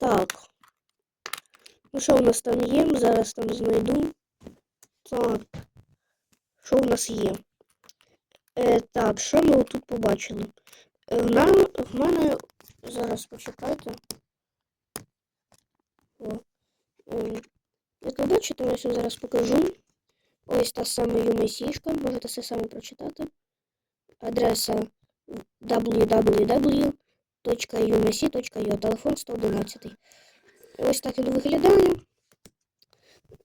Так. Ну що у нас там є? Зараз там знайду. Так. Що у нас є? Е, так, що ми тут побачили? Е, нам, в мене зараз почекайте. О. Е, як ви бачите, я вам зараз покажу. Ось та сама UMC-шка, можете все самі прочитати. Адреса www.umc.io, телефон 111. Ось так він виглядає.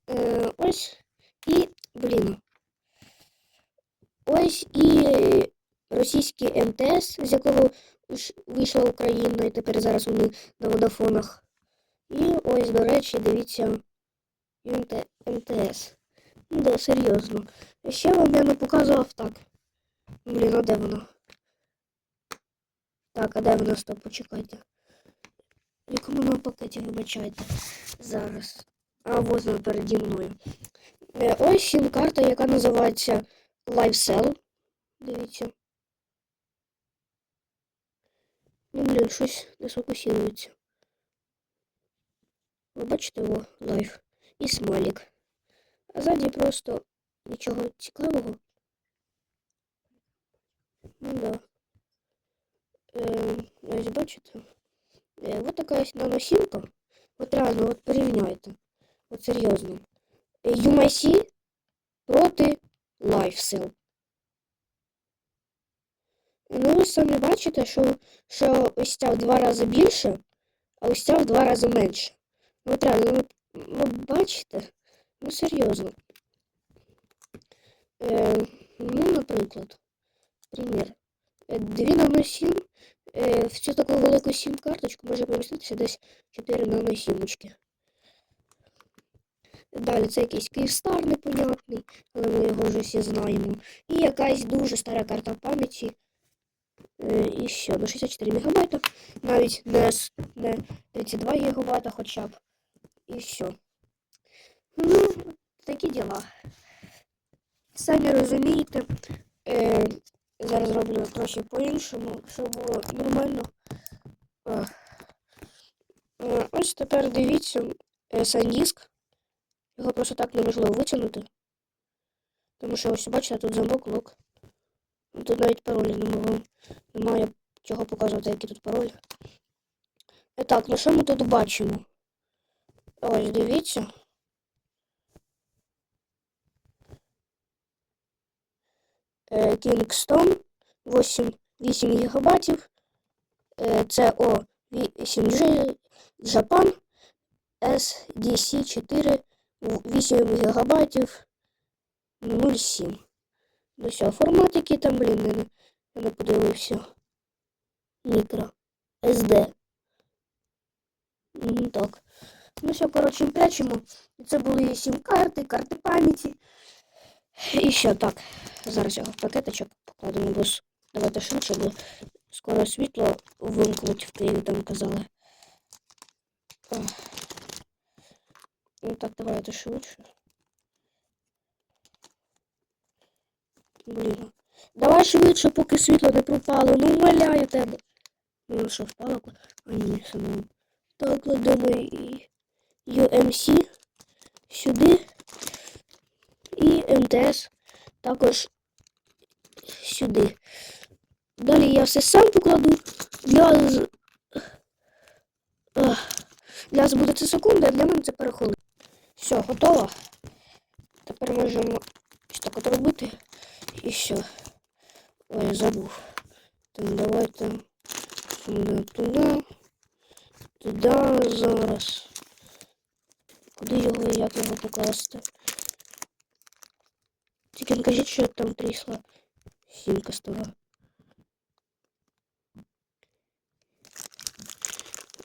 Е, ось і, блін. Ось і російський МТС, з якого вийшла Україна, і тепер зараз вони на водофонах. І ось, до речі, дивіться МТ, МТС. Ну да, серйозно. Ще вам я не показував так. Блін, а де воно? Так, а де воно? Стоп, почекайте. В якому на пакеті вибачайте зараз. А ось вона переді мною. Е, Ось сім-карта, яка називається LiveSell. Дивіться. Ну, блін, щось не сфокусується. Ви бачите його лайф і смайлик. А ззаді просто нічого цікавого. Ну да. Е, ось бачите? Е, вот така ось наносімка. От реально, от порівняйте. От серйозно. Е, UMC проти LifeSell. Ну, ви самі бачите, що, що ось ця в два рази більше, а ось ця в два рази менше. От реально, ну, ви бачите? Ну, серйозно. Е, ну, наприклад, примір. Дві наносім е, в цю таку велику сім-карточку може поміститися десь 4 наносімочки. Далі це якийсь Київстар непонятний, але ми його вже всі знаємо. І якась дуже стара карта пам'яті. Е, І що, до 64 МБ, навіть не, не 32 ГБ хоча б. І все. Ну, такі діла. Самі розумієте, е, зараз зроблю трохи по-іншому, щоб було нормально. Е, е, ось тепер дивіться е, SanDisk. Його просто так неможливо витягнути. Тому що ось бачите, тут замок, лок. Ну, Тут навіть паролі немає. Немає чого показувати, який тут пароль. І так, ну що ми тут бачимо? Ось, дивіться. Kingston 8, 8 гігабайтів. Е, CO 8G Japan SDC 4 8 гігабайтів 0,7. Ну все, формат який там, блін, я не, я не подивився. Мікро. SD. Так. Ну все, коротше, прячемо. Це були сім-карти, карти пам'яті. І ще так. Зараз його в пакеточок покладемо, бо давайте швидше, бо скоро світло вимкнуть в Києві, там казали. Ну так, давайте швидше. Блін. Давай швидше, поки світло не пропало. Ну, умоляю тебе. Ну, що, впало? А ні, самому. Так, кладемо і UMC сюди. МТС також сюди. Далі я все сам покладу. Для, для вас буде це секунда, а для мене це перехвилин. Все, готово. Тепер можемо ось так от робити. І все. Ой, забув. Так, давайте туди, туди. Туди зараз. Куди його як його покласти? Тільки не кажіть, що там трісла сімка стала.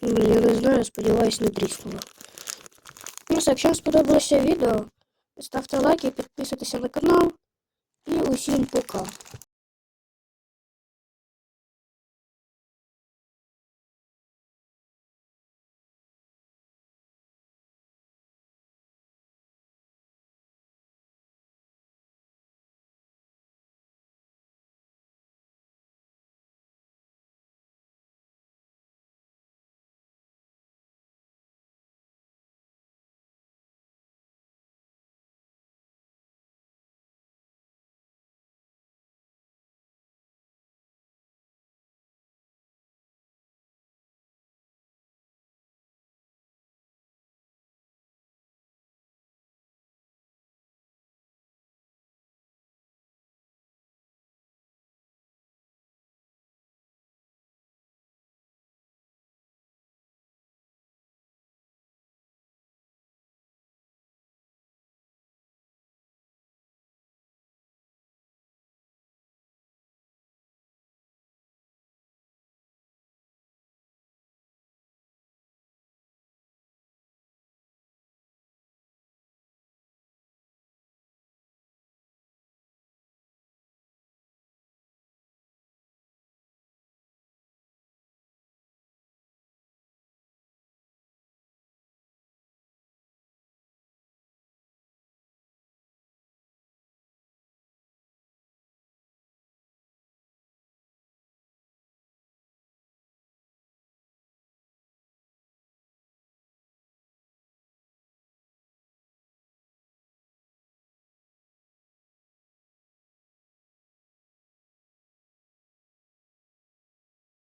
Блін, я не знаю, сподіваюсь, не тріснула. Ну все, якщо вам сподобалося відео, ставте лайки, підписуйтесь на канал і усім пока.